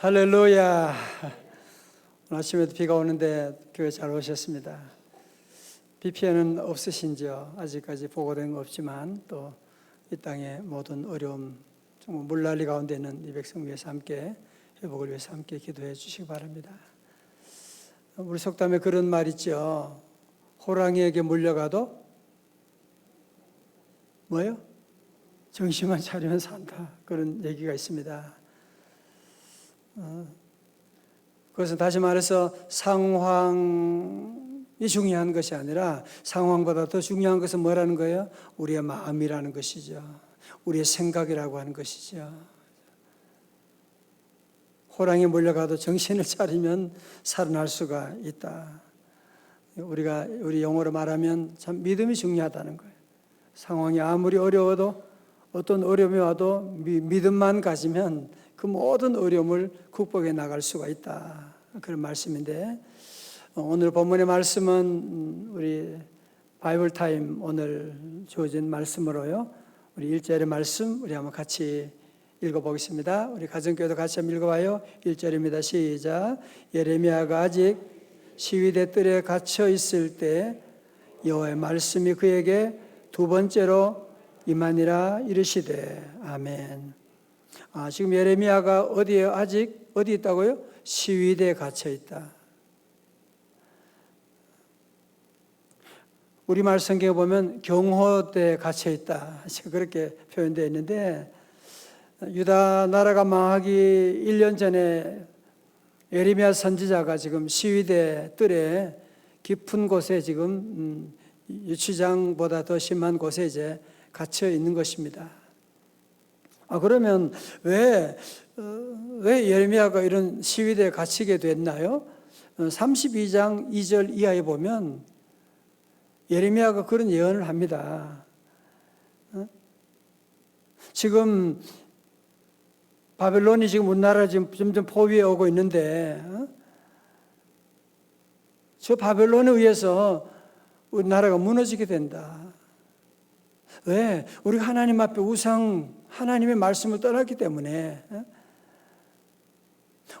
할렐루야. 오늘 아침에도 비가 오는데 교회 잘 오셨습니다. 비 피해는 없으신지요? 아직까지 보고된 거 없지만 또 이 땅의 모든 어려움, 정말 물난리 가운데 있는 이 백성 위해서 함께 회복을 위해서 함께 기도해 주시기 바랍니다. 우리 속담에 그런 말 있죠. 호랑이에게 물려가도 뭐요? 정신만 차리면 산다. 그런 얘기가 있습니다. 어, 그것은 다시 말해서 상황이 중요한 것이 아니라 상황보다 더 중요한 것은 뭐라는 거예요? 우리의 마음이라는 것이죠. 우리의 생각이라고 하는 것이죠. 호랑이 몰려가도 정신을 차리면 살아날 수가 있다. 우리가 우리 영어로 말하면 참 믿음이 중요하다는 거예요. 상황이 아무리 어려워도 어떤 어려움이 와도 믿음만 가지면 그 모든 어려움을 극복해 나갈 수가 있다. 그런 말씀인데 오늘 본문의 말씀은 우리 바이블 타임 오늘 주어진 말씀으로요. 우리 1절의 말씀 우리 한번 같이 읽어보겠습니다. 우리 가정교회도 같이 한번 읽어봐요. 1절입니다. 시작. 예레미야가 아직 시위대 뜰에 갇혀 있을 때 여호와의 말씀이 그에게 두 번째로 이만이라 이르시되 아멘. 아, 지금 예레미야가 어디에 아직 어디 있다고요? 시위대에 갇혀 있다. 우리말 성경에 보면 경호대에 갇혀 있다. 그렇게 표현되어 있는데 유다 나라가 망하기 1년 전에 예레미야 선지자가 지금 시위대 뜰에 깊은 곳에 지금 음, 유치장보다 더 심한 곳에 이제 갇혀 있는 것입니다. 아 그러면 왜, 어, 왜 예레미야가 이런 시위대에 갇히게 됐나요? 32장 어, 2절 이하에 보면 예레미야가 그런 예언을 합니다. 어? 지금 바벨론이 지금 우리나라 지금 점점 포위해 오고 있는데 저 바벨론에 의해서 우리나라가 무너지게 된다. 왜? 우리가 하나님 앞에 우상 하나님의 말씀을 떠났기 때문에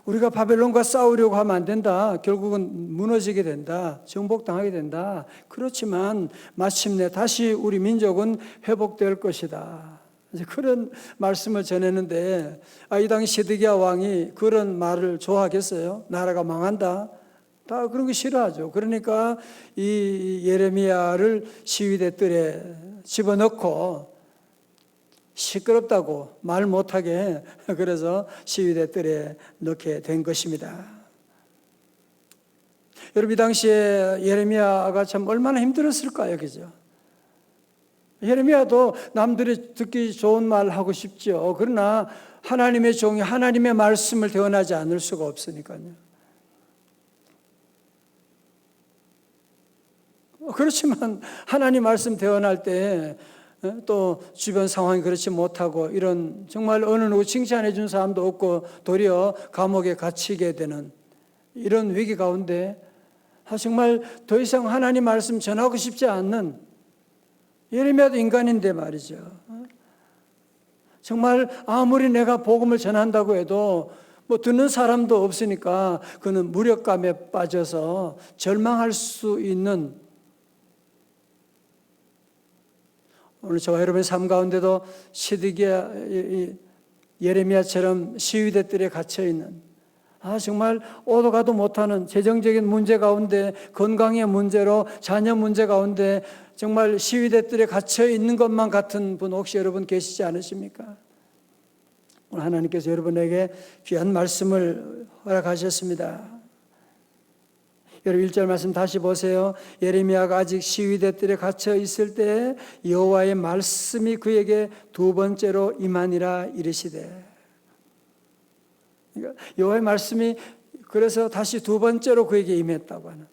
우리가 바벨론과 싸우려고 하면 안 된다. 결국은 무너지게 된다. 정복당하게 된다. 그렇지만 마침내 다시 우리 민족은 회복될 것이다. 그런 말씀을 전했는데 아, 이 당시 시드기야 왕이 그런 말을 좋아하겠어요? 나라가 망한다. 다 그런 거 싫어하죠. 그러니까 이 예레미야를 시위대 뜰에 집어넣고 시끄럽다고 말 못하게 그래서 시위대 뜰에 넣게 된 것입니다. 여러분 이 당시에 예레미야가 참 얼마나 힘들었을까요, 그죠? 예레미야도 남들이 듣기 좋은 말 하고 싶죠. 그러나 하나님의 종이 하나님의 말씀을 대언하지 않을 수가 없으니까요. 그렇지만 하나님 말씀 대언할 때 또 주변 상황이 그렇지 못하고 이런 정말 어느 누구 칭찬해 준 사람도 없고 도리어 감옥에 갇히게 되는 이런 위기 가운데 아, 정말 더 이상 하나님 말씀 전하고 싶지 않는 예레미야도 인간인데 말이죠. 정말 아무리 내가 복음을 전한다고 해도 뭐 듣는 사람도 없으니까 그는 무력감에 빠져서 절망할 수 있는 오늘 저와 여러분의 삶 가운데도 시드기야 예레미야처럼 시위대들에 갇혀 있는 아 정말 오도 가도 못하는 재정적인 문제 가운데 건강의 문제로 자녀 문제 가운데 정말 시위대들에 갇혀 있는 것만 같은 분 혹시 여러분 계시지 않으십니까? 오늘 하나님께서 여러분에게 귀한 말씀을 허락하셨습니다. 여러분 1절 말씀 다시 보세요. 예레미야가 아직 시위대 뜰에 갇혀 있을 때 여호와의 말씀이 그에게 두 번째로 임하니라 이르시되 그러니까 여호와의 말씀이 그래서 다시 두 번째로 그에게 임했다고 하는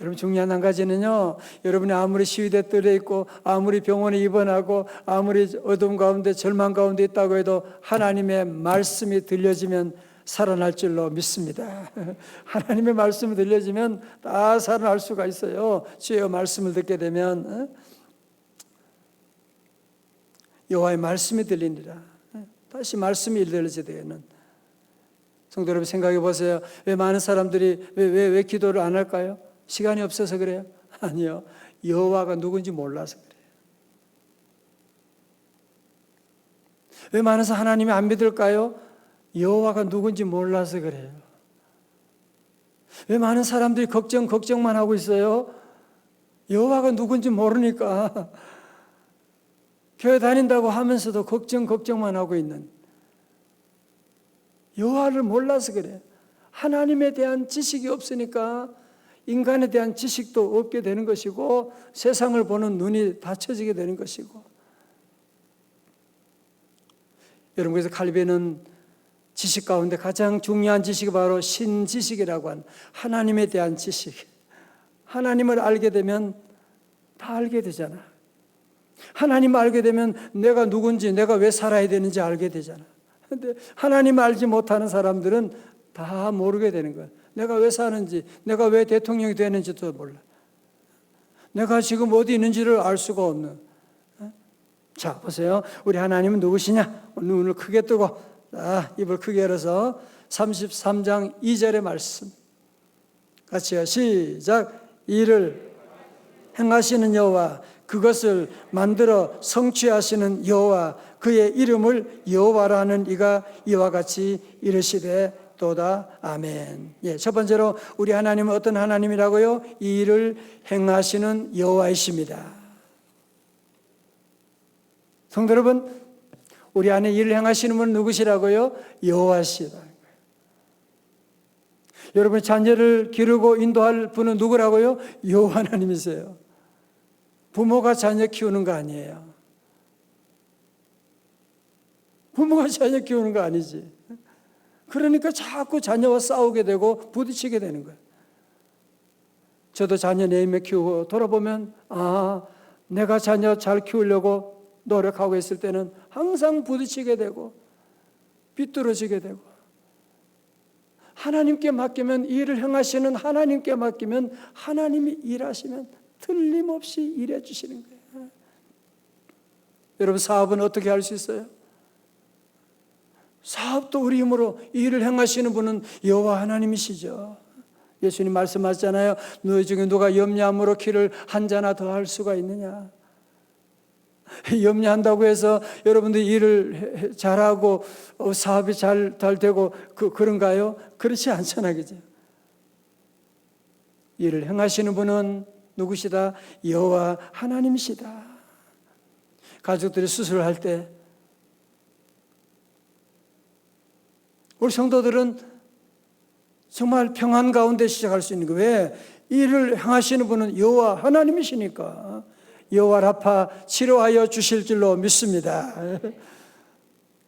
여러분 중요한 한 가지는요. 여러분이 아무리 시위대 뜰에 있고 아무리 병원에 입원하고 아무리 어둠 가운데 절망 가운데 있다고 해도 하나님의 말씀이 들려지면 살아날 줄로 믿습니다. 하나님의 말씀을 들려지면 다 살아날 수가 있어요. 주의 말씀을 듣게 되면 어? 여호와의 말씀이 들리니라. 다시 말씀이 일들어져야 되는 성도 여러분 생각해 보세요. 왜 많은 사람들이 왜 왜 왜 기도를 안 할까요? 시간이 없어서 그래요? 아니요. 여호와가 누군지 몰라서 그래요. 왜 많은 사람 하나님이 안 믿을까요? 여호와가 누군지 몰라서 그래요. 왜 많은 사람들이 걱정 걱정만 하고 있어요? 여호와가 누군지 모르니까 교회 다닌다고 하면서도 걱정 걱정만 하고 있는 여호와를 몰라서 그래. 하나님에 대한 지식이 없으니까 인간에 대한 지식도 없게 되는 것이고 세상을 보는 눈이 닫혀지게 되는 것이고 여러분 그래서 칼빈은 지식 가운데 가장 중요한 지식이 바로 신지식이라고 한 하나님에 대한 지식. 하나님을 알게 되면 다 알게 되잖아. 하나님 알게 되면 내가 누군지 내가 왜 살아야 되는지 알게 되잖아. 근데 하나님 알지 못하는 사람들은 다 모르게 되는 거야. 내가 왜 사는지, 내가 왜 대통령이 되는지도 몰라. 내가 지금 어디 있는지를 알 수가 없는. 자, 보세요. 우리 하나님은 누구시냐? 눈을 크게 뜨고, 아, 입을 크게 열어서 33장 2절의 말씀. 같이요. 시작. 이를 행하시는 여호와 그것을 만들어 성취하시는 여호와 그의 이름을 여호와라는 이가 이와 같이 이르시되 또다 아멘. 예, 첫 번째로 우리 하나님은 어떤 하나님이라고요? 이 일을 행하시는 여호와이십니다. 성도 여러분, 우리 안에 일을 행하시는 분은 누구시라고요? 여호와시다. 여러분 자녀를 기르고 인도할 분은 누구라고요? 여호와 하나님이세요. 부모가 자녀 키우는 거 아니에요. 부모가 자녀 키우는 거 아니지. 그러니까 자꾸 자녀와 싸우게 되고 부딪히게 되는 거예요. 저도 자녀 내임에 키우고 돌아보면 아 내가 자녀 잘 키우려고 노력하고 있을 때는 항상 부딪히게 되고 삐뚤어지게 되고 하나님께 맡기면 일을 행하시는 하나님께 맡기면 하나님이 일하시면 틀림없이 일해 주시는 거예요. 여러분 사업은 어떻게 할 수 있어요? 사업도 우리 힘으로 일을 행하시는 분은 여호와 하나님이시죠. 예수님 말씀하셨잖아요. 너희 중에 누가 염려함으로 키를 한 자나 더 할 수가 있느냐? 염려한다고 해서 여러분들 일을 잘하고 어, 사업이 잘, 잘 되고 그, 그런가요? 그렇지 않잖아, 그죠? 일을 행하시는 분은 누구시다? 여호와 하나님이시다. 가족들이 수술을 할때 우리 성도들은 정말 평안 가운데 시작할 수 있는 거 왜? 일을 행하시는 분은 여호와 하나님이시니까 여호와 라파 치료하여 주실 줄로 믿습니다.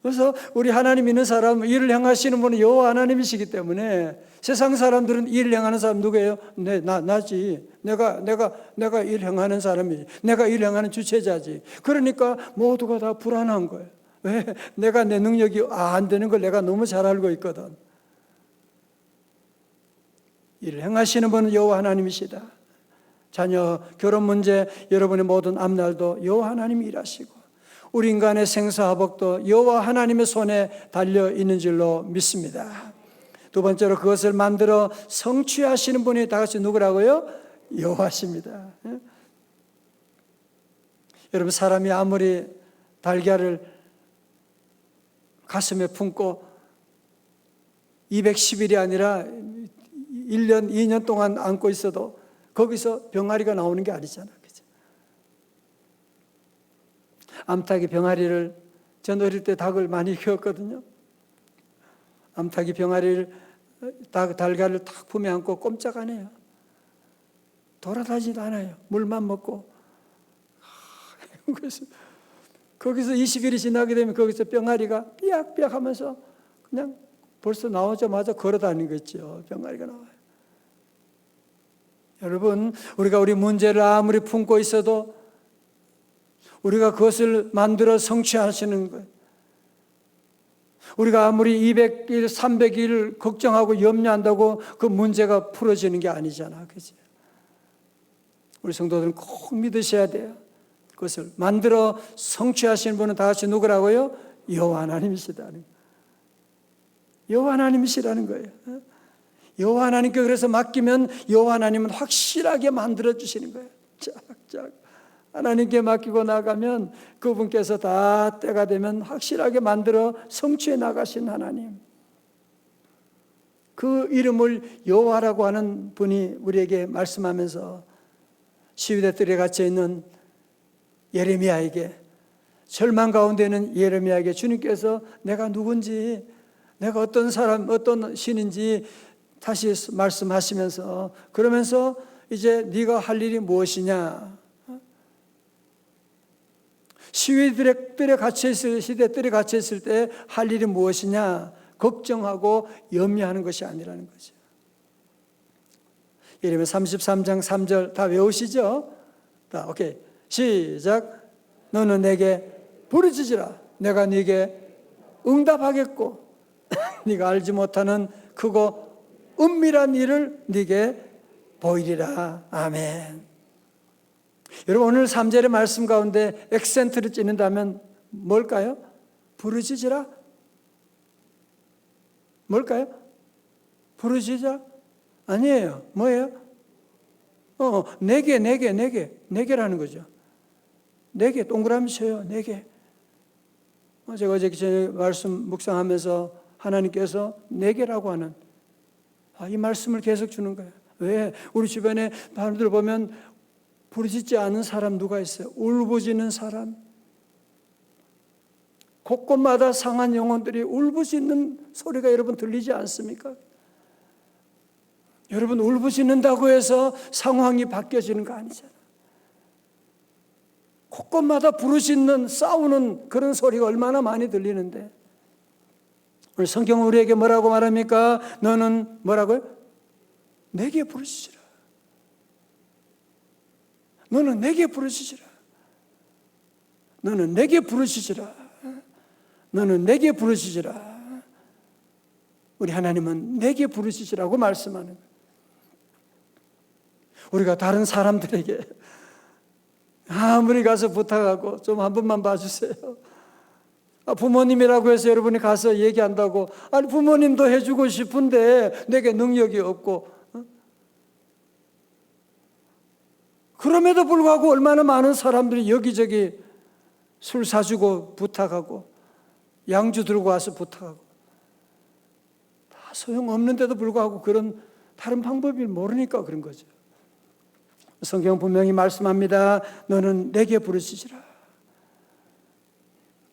그래서 우리 하나님 있는 사람 일을 행하시는 분은 여호와 하나님이시기 때문에 세상 사람들은 일을 행하는 사람 누구예요? 네, 나 나지. 내가 내가 내가 일 행하는 사람이지. 내가 일 행하는 주체자지. 그러니까 모두가 다 불안한 거예요. 왜? 내가 내 능력이 안 되는 걸 내가 너무 잘 알고 있거든. 일을 행하시는 분은 여호와 하나님이시다. 자녀 결혼 문제 여러분의 모든 앞날도 여호와 하나님이 일하시고 우리 인간의 생사화복도 여호와 하나님의 손에 달려 있는 줄로 믿습니다. 두 번째로 그것을 만들어 성취하시는 분이 다 같이 누구라고요? 여호와십니다. 여러분 사람이 아무리 달걀을 가슴에 품고 210일이 아니라 1년, 2년 동안 안고 있어도 거기서 병아리가 나오는 게 아니잖아. 그죠? 암탉이 병아리를 전 어릴 때 닭을 많이 키웠거든요. 암탉이 병아리를 닭, 달걀을 탁 품에 안고 꼼짝 안 해요. 돌아다니지도 않아요. 물만 먹고. 그래서 거기서 20일이 지나게 되면 거기서 병아리가 삐약삐약 하면서 그냥 벌써 나오자마자 걸어 다니는 거 있죠. 병아리가 나와요. 여러분, 우리가 우리 문제를 아무리 품고 있어도 우리가 그것을 만들어 성취하시는 거예요. 우리가 아무리 200일, 300일 걱정하고 염려한다고 그 문제가 풀어지는 게 아니잖아. 그지? 우리 성도들은 꼭 믿으셔야 돼요. 그것을 만들어 성취하시는 분은 다 같이 누구라고요? 여호와 하나님이시다는 거예요. 여호와 하나님이시라는 거예요. 어? 여호와 하나님께 그래서 맡기면 여호와 하나님은 확실하게 만들어 주시는 거예요. 쫙쫙 하나님께 맡기고 나가면 그분께서 다 때가 되면 확실하게 만들어 성취해 나가신 하나님. 그 이름을 여호와라고 하는 분이 우리에게 말씀하면서 시위대 뜰에 갇혀 있는 예레미야에게 절망 가운데 있는 예레미야에게 주님께서 내가 누군지 내가 어떤 사람 어떤 신인지 다시 말씀하시면서 그러면서 이제 네가 할 일이 무엇이냐 시위들의 갇혀 있을 시대들에 갇혀 있을 때 할 일이 무엇이냐 걱정하고 염려하는 것이 아니라는 거죠. 예레미야 33장 3절 다 외우시죠? 자, 오케이. 시작. 너는 내게 부르짖으라. 내가 네게 응답하겠고 네가 알지 못하는 크고 은밀한 일을 네게 보이리라. 아멘. 여러분 오늘 3절의 말씀 가운데 액센트를 찍는다면 뭘까요? 부르짖으라? 뭘까요? 부르짖자? 아니에요. 뭐예요? 어, 네개, 네 개, 네 개, 네 개라는 거죠. 네 개, 동그라미 쳐요. 네개. 어, 제가 어제 말씀 묵상하면서 하나님께서 네 개라고 하는 아, 이 말씀을 계속 주는 거예요. 왜? 우리 주변에 사람들 보면 부르짖지 않은 사람 누가 있어요? 울부짖는 사람. 곳곳마다 상한 영혼들이 울부짖는 소리가 여러분 들리지 않습니까? 여러분 울부짖는다고 해서 상황이 바뀌어지는 거 아니잖아. 곳곳마다 부르짖는 싸우는 그런 소리가 얼마나 많이 들리는데 오늘 성경 우리에게 뭐라고 말합니까? 너는 뭐라고요? 내게 부르짖으라. 너는 내게 부르짖으라. 너는 내게 부르짖으라. 너는 내게 부르짖으라. 우리 하나님은 내게 부르짖으라고 말씀하는. 우리가 다른 사람들에게 아무리 가서 부탁하고 좀 한 번만 봐주세요. 아, 부모님이라고 해서 여러분이 가서 얘기한다고 아니 부모님도 해주고 싶은데 내게 능력이 없고 어? 그럼에도 불구하고 얼마나 많은 사람들이 여기저기 술 사주고 부탁하고 양주 들고 와서 부탁하고 다 소용없는데도 불구하고 그런 다른 방법을 모르니까 그런 거죠. 성경 분명히 말씀합니다. 너는 내게 부르짖으라.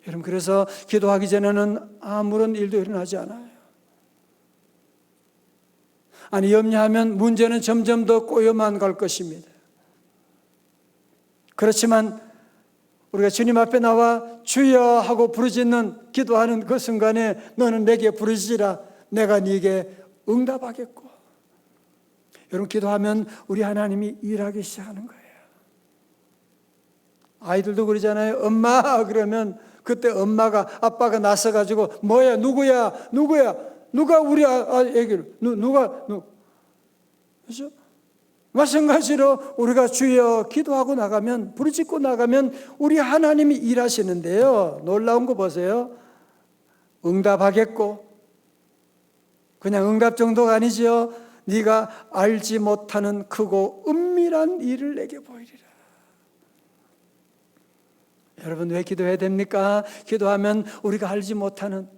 여러분 그래서 기도하기 전에는 아무런 일도 일어나지 않아요. 아니 염려하면 문제는 점점 더 꼬여만 갈 것입니다. 그렇지만 우리가 주님 앞에 나와 주여 하고 부르짖는 기도하는 그 순간에 너는 내게 부르짖으라 내가 네게 응답하겠고 여러분 기도하면 우리 하나님이 일하기 시작하는 거예요. 아이들도 그러잖아요. 엄마 그러면 그때 엄마가 아빠가 나서 가지고 뭐야 누구야 누구야 누가 우리 아, 애기를 누, 누가 누 그죠? 마찬가지로 우리가 주여 기도하고 나가면 부르짖고 나가면 우리 하나님이 일하시는데요. 놀라운 거 보세요. 응답하겠고 그냥 응답 정도가 아니죠. 네가 알지 못하는 크고 은밀한 일을 내게 보이리라. 여러분 왜 기도해야 됩니까? 기도하면 우리가 알지 못하는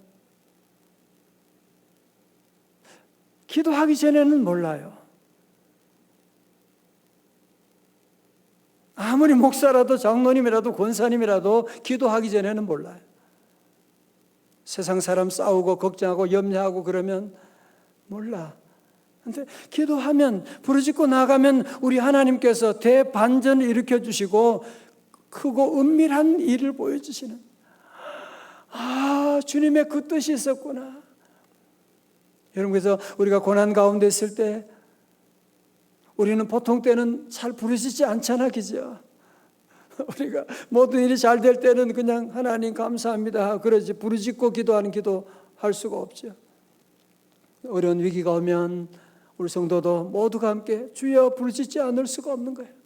기도하기 전에는 몰라요. 아무리 목사라도 장로님이라도 권사님이라도 기도하기 전에는 몰라요. 세상 사람 싸우고 걱정하고 염려하고 그러면 몰라. 근데 기도하면 부르짖고 나가면 우리 하나님께서 대반전을 일으켜 주시고 크고 은밀한 일을 보여주시는 아 주님의 그 뜻이 있었구나. 여러분 그래서 우리가 고난 가운데 있을 때 우리는 보통 때는 잘 부르짖지 않잖아, 그죠? 우리가 모든 일이 잘 될 때는 그냥 하나님 감사합니다. 그러지 부르짖고 기도하는 기도 할 수가 없죠. 어려운 위기가 오면 우리 성도도 모두가 함께 주여 부르짖지 않을 수가 없는 거예요.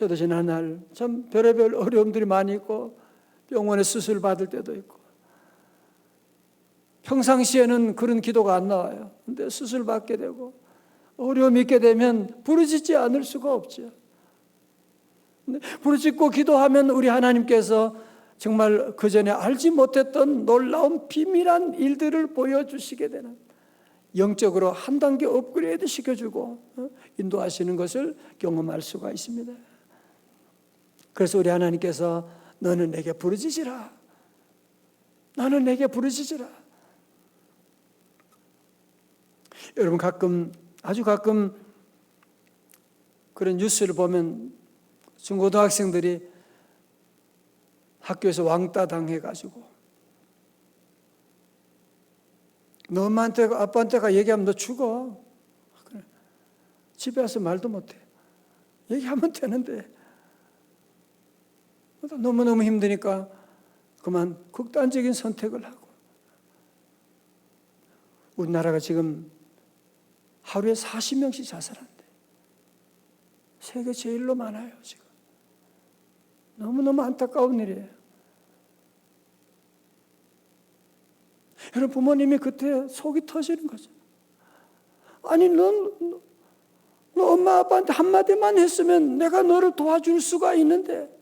저도 지난날 참 별의별 어려움들이 많이 있고 병원에 수술 받을 때도 있고 평상시에는 그런 기도가 안 나와요. 근데 수술 받게 되고 어려움이 있게 되면 부르짖지 않을 수가 없죠. 부르짖고 기도하면 우리 하나님께서 정말 그 전에 알지 못했던 놀라운 비밀한 일들을 보여주시게 되는 영적으로 한 단계 업그레이드 시켜주고 어, 인도하시는 것을 경험할 수가 있습니다. 그래서 우리 하나님께서 너는 내게 부르짖으라. 나는 내게 부르짖으라. 여러분 가끔 아주 가끔 그런 뉴스를 보면 중고등학생들이 학교에서 왕따 당해가지고 너 엄마한테 아빠한테 가 얘기하면 너 죽어. 그래. 집에 와서 말도 못해. 얘기하면 되는데 너무너무 힘드니까 그만 극단적인 선택을 하고 우리나라가 지금 하루에 40명씩 자살한대. 세계 제일로 많아요, 지금. 너무너무 안타까운 일이에요. 여러분, 부모님이 그때 속이 터지는 거죠. 아니, 넌, 너 엄마 아빠한테 한마디만 했으면 내가 너를 도와줄 수가 있는데,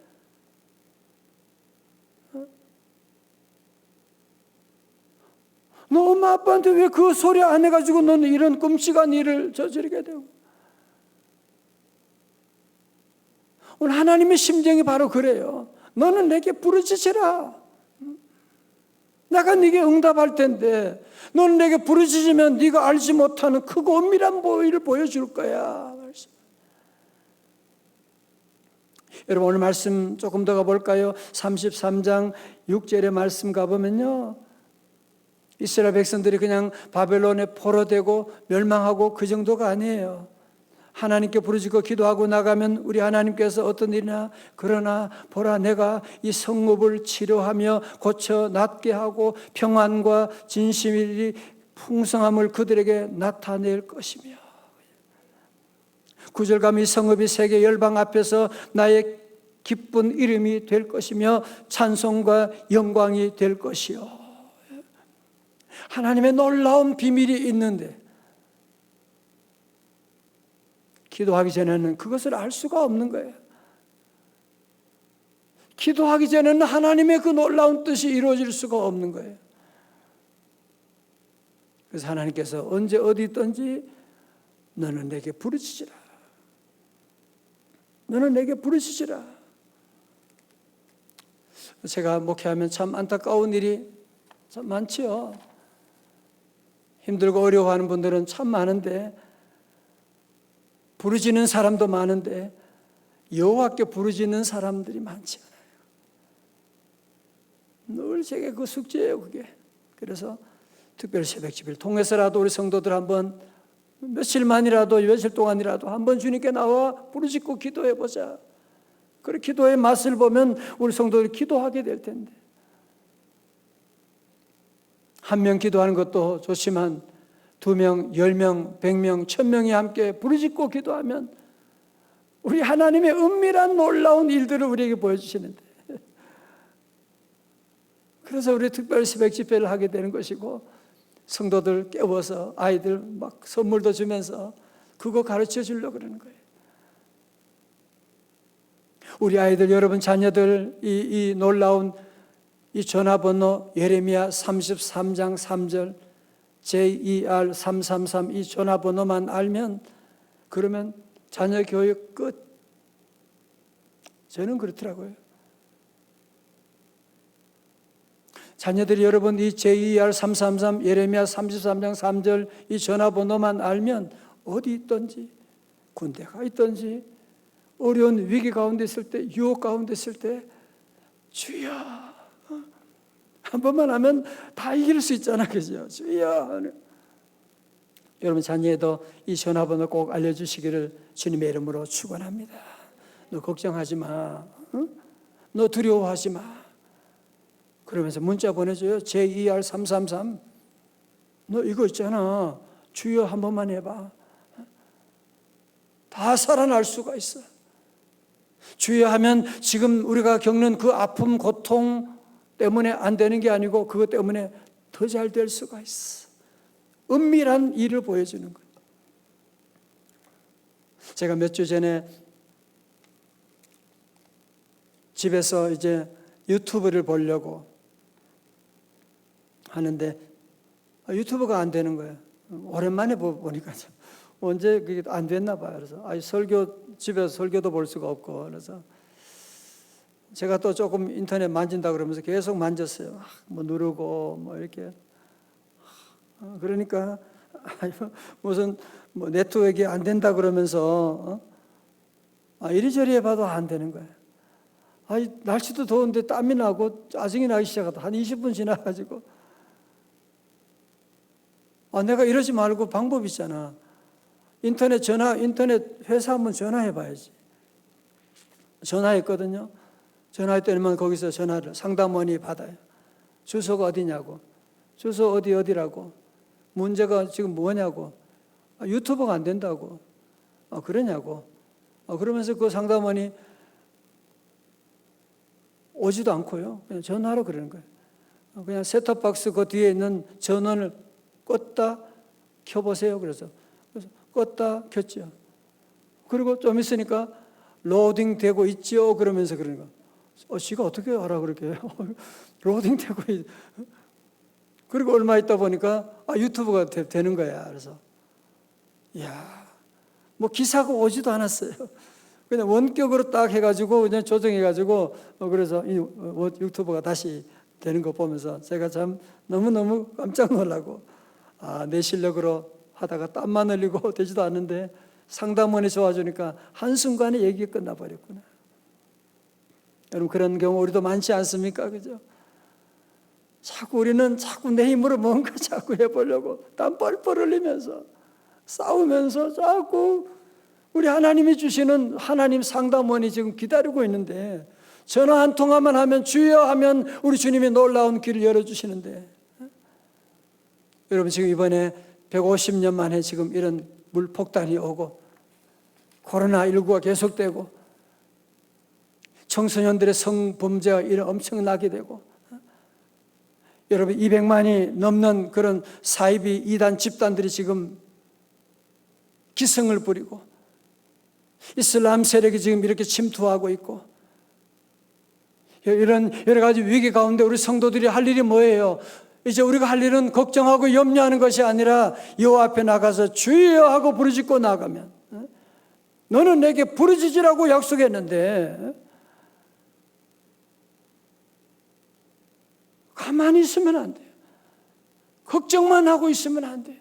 너 엄마 아빠한테 왜 그 소리 안 해가지고 너는 이런 끔찍한 일을 저지르게 되고 오늘 하나님의 심정이 바로 그래요. 너는 내게 부르짖으라. 내가 네게 응답할 텐데 너는 내게 부르짖으면 네가 알지 못하는 크고 엄밀한 보이를 보여줄 거야. 여러분 오늘 말씀 조금 더 가볼까요? 33장 6절의 말씀 가보면요. 이스라엘 백성들이 그냥 바벨론에 포로되고 멸망하고 그 정도가 아니에요. 하나님께 부르짖고 기도하고 나가면 우리 하나님께서 어떤 일이나 그러나 보라 내가 이 성읍을 치료하며 고쳐 낫게 하고 평안과 진심이 풍성함을 그들에게 나타낼 것이며 구절감 이 성읍이 세계 열방 앞에서 나의 기쁜 이름이 될 것이며 찬송과 영광이 될 것이요 하나님의 놀라운 비밀이 있는데 기도하기 전에는 그것을 알 수가 없는 거예요. 기도하기 전에는 하나님의 그 놀라운 뜻이 이루어질 수가 없는 거예요. 그래서 하나님께서 언제 어디 있든지 너는 내게 부르짖으라. 너는 내게 부르짖으라. 제가 목회하면 참 안타까운 일이 참 많지요. 힘들고 어려워하는 분들은 참 많은데 부르짖는 사람도 많은데 여호와께 부르짖는 사람들이 많지 않아요. 늘 제게 그 숙제예요, 그게. 그래서 특별 새벽 집일 통해서라도 우리 성도들 한번 며칠만이라도 며칠 동안이라도 한번 주님께 나와 부르짖고 기도해 보자. 그래 기도의 맛을 보면 우리 성도들이 기도하게 될 텐데. 한 명 기도하는 것도 좋지만 두 명, 열 명, 백 명, 천 명이 함께 부르짖고 기도하면 우리 하나님의 은밀한 놀라운 일들을 우리에게 보여주시는데 그래서 우리 특별 새벽 집회를 하게 되는 것이고 성도들 깨워서 아이들 막 선물도 주면서 그거 가르쳐 주려고 그러는 거예요. 우리 아이들 여러분 자녀들 이, 이 놀라운 이 전화번호 예레미야 33장 3절 JER 333 이 전화번호만 알면 그러면 자녀 교육 끝. 저는 그렇더라고요. 자녀들이 여러분 이 JER 333 예레미야 33장 3절 이 전화번호만 알면 어디 있든지 군대가 있든지 어려운 위기 가운데 있을 때 유혹 가운데 있을 때 주여 한 번만 하면 다 이길 수 있잖아, 그죠? 주여. 여러분 자녀에도 이 전화번호 꼭 알려주시기를 주님의 이름으로 축원합니다. 너 걱정하지 마. 응? 너 두려워하지 마. 그러면서 문자 보내줘요. JER 333. 너 이거 있잖아. 주여 한 번만 해봐. 다 살아날 수가 있어. 주여 하면 지금 우리가 겪는 그 아픔, 고통, 때문에 안 되는 게 아니고 그것 때문에 더 잘 될 수가 있어. 은밀한 일을 보여주는 거예요. 제가 몇 주 전에 집에서 이제 유튜브를 보려고 하는데 아, 유튜브가 안 되는 거예요. 오랜만에 보- 보니까 참 언제 그게 안 됐나 봐요. 그래서 아 설교 집에서 설교도 볼 수가 없고 그래서 제가 또 조금 인터넷 만진다 그러면서 계속 만졌어요. 막뭐 누르고 뭐 이렇게 아, 그러니까 무슨 뭐 네트워크가 안 된다 그러면서 어? 아, 이리저리 해봐도 안 되는 거예요. 아, 날씨도 더운데 땀이 나고 짜증이 나기 시작하다. 한 20분 지나가지고 아, 내가 이러지 말고 방법 있잖아. 인터넷 전화, 인터넷 회사 한번 전화해 봐야지. 전화했거든요. 전화했더니만 거기서 전화를 상담원이 받아요. 주소가 어디냐고. 주소 어디 어디라고. 문제가 지금 뭐냐고. 아, 유튜버가 안 된다고. 아, 그러냐고. 아, 그러면서 그 상담원이 오지도 않고요. 그냥 전화로 그러는 거예요. 어, 그냥 셋톱박스 그 뒤에 있는 전원을 껐다 켜보세요. 그래서, 그래서 껐다 켰죠. 그리고 좀 있으니까 로딩 되고 있죠. 그러면서 그러는 거. 어, 지가 어떻게 알아 그렇게 로딩 되고 있. 그리고 얼마 있다 보니까 아 유튜브가 되, 는 거야. 그래서 야, 뭐 기사가 오지도 않았어요. 그냥 원격으로 딱 해가지고 그냥 조정해가지고 어, 그래서 이 어, 유튜브가 다시 되는 거 보면서 제가 참 너무 너무 깜짝 놀라고 아 내 실력으로 하다가 땀만 흘리고 되지도 않는데 상담원이 좋아주니까 한 순간에 얘기가 끝나버렸구나. 여러분 그런 경우 우리도 많지 않습니까, 그죠? 자꾸 우리는 자꾸 내 힘으로 뭔가 자꾸 해보려고 땀 뻘뻘 흘리면서 싸우면서 자꾸 우리 하나님이 주시는 하나님 상담원이 지금 기다리고 있는데 전화 한 통화만 하면 주여 하면 우리 주님이 놀라운 길을 열어주시는데 여러분 지금 이번에 150년 만에 지금 이런 물폭탄이 오고 코로나19가 계속되고 청소년들의 성범죄가 이런 엄청나게 되고 여러분 200만이 넘는 그런 사이비 이단 집단들이 지금 기승을 부리고 이슬람 세력이 지금 이렇게 침투하고 있고 이런 여러 가지 위기 가운데 우리 성도들이 할 일이 뭐예요? 이제 우리가 할 일은 걱정하고 염려하는 것이 아니라 여호와 앞에 나가서 주여 하고 부르짖고 나가면 어? 너는 내게 부르짖으라고 약속했는데 가만히 있으면 안 돼요. 걱정만 하고 있으면 안 돼요.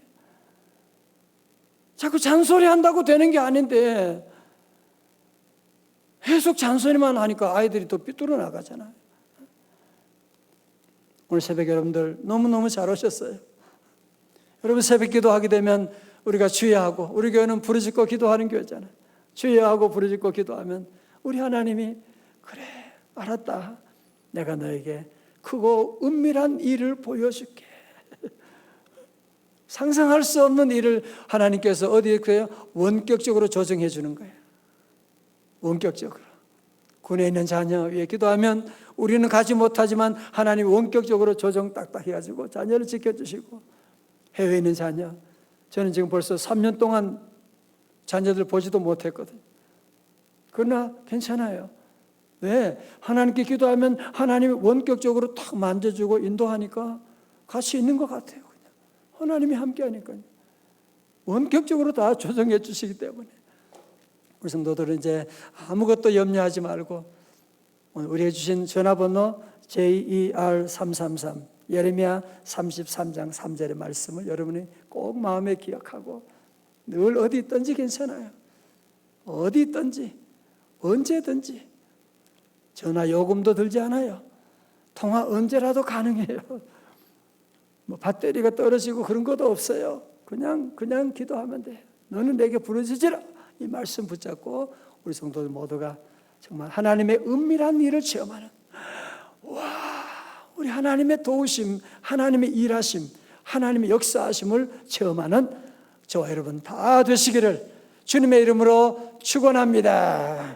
자꾸 잔소리 한다고 되는 게 아닌데 계속 잔소리만 하니까 아이들이 또 삐뚤어 나가잖아요. 오늘 새벽 여러분들 너무너무 잘 오셨어요. 여러분 새벽 기도하게 되면 우리가 주여하고 우리 교회는 부르짖고 기도하는 교회잖아요. 주여하고 부르짖고 기도하면 우리 하나님이 그래 알았다. 내가 너에게 크고 은밀한 일을 보여줄게. 상상할 수 없는 일을 하나님께서 어디에 그요 원격적으로 조정해 주는 거예요. 원격적으로. 군에 있는 자녀 위에 기도하면 우리는 가지 못하지만 하나님 원격적으로 조정 딱딱 해가지고 자녀를 지켜주시고 해외에 있는 자녀. 저는 지금 벌써 3년 동안 자녀들 보지도 못했거든요. 그러나 괜찮아요. 왜? 하나님께 기도하면 하나님이 원격적으로 탁 만져주고 인도하니까 같이 있는 것 같아요. 그냥. 하나님이 함께 하니까요. 원격적으로 다 조정해 주시기 때문에. 우리 성도들은 이제 아무것도 염려하지 말고 우리에게 주신 전화번호 JER333 예레미야 33장 3절의 말씀을 여러분이 꼭 마음에 기억하고 늘 어디 있든지 괜찮아요. 어디 있든지 언제든지 전화 요금도 들지 않아요. 통화 언제라도 가능해요. 뭐 배터리가 떨어지고 그런 것도 없어요. 그냥 그냥 기도하면 돼. 너는 내게 부르짖으라. 이 말씀 붙잡고 우리 성도들 모두가 정말 하나님의 은밀한 일을 체험하는 와 우리 하나님의 도우심, 하나님의 일하심, 하나님의 역사하심을 체험하는 저와 여러분 다 되시기를 주님의 이름으로 축원합니다.